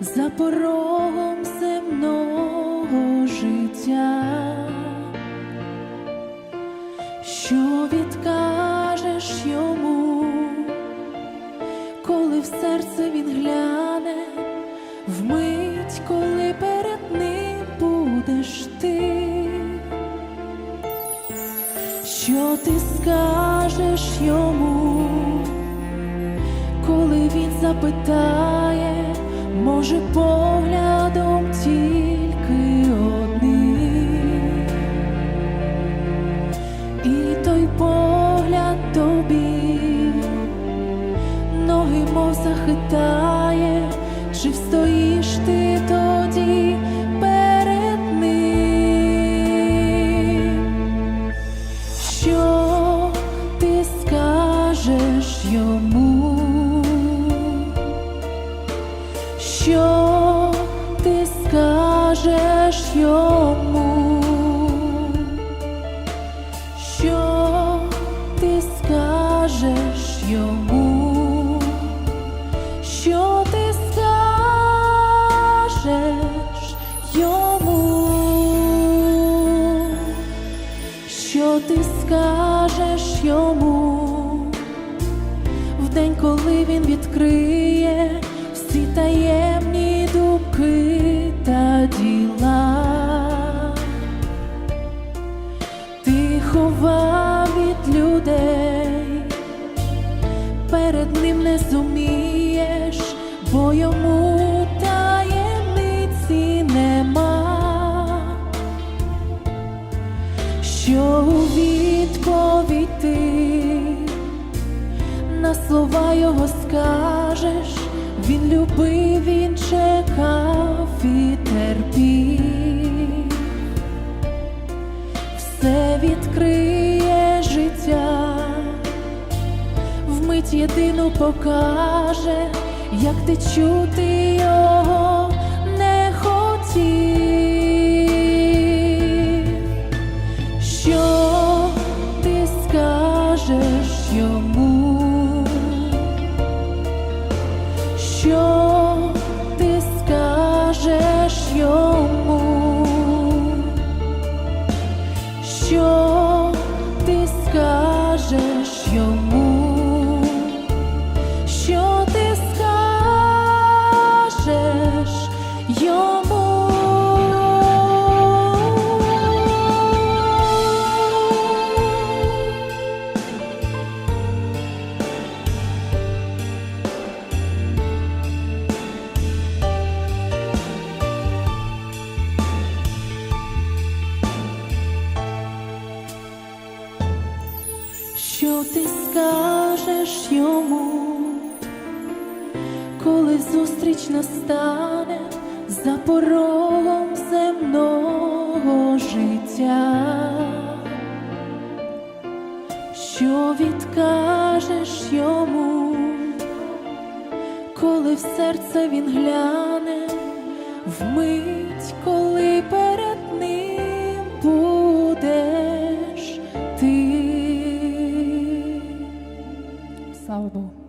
за порогом земного життя, що відкажеш йому, коли в серце він гляне, вмить, коли перед ним будеш ти. Що ти скажеш йому, коли він запитає, може поглядом тільки одним, і той погляд тобі ноги мов захитає, скажеш йому? Що ти скажеш йому? Що ти скажеш йому? Що ти скажеш йому в день, коли він відкриє всі таємні думки та перед ним не зумієш, бо йому таємниці нема. Що у відповідь ти на слова його скажеш, він любив, він чекав і терпів, все відкриє вмить єдину покаже, як ти чути Що ти скажеш йому, коли зустріч настане за порогом земного життя? Що відкажеш йому, коли в серце він гляне, вмить, коли будеш ти? Слава Богу.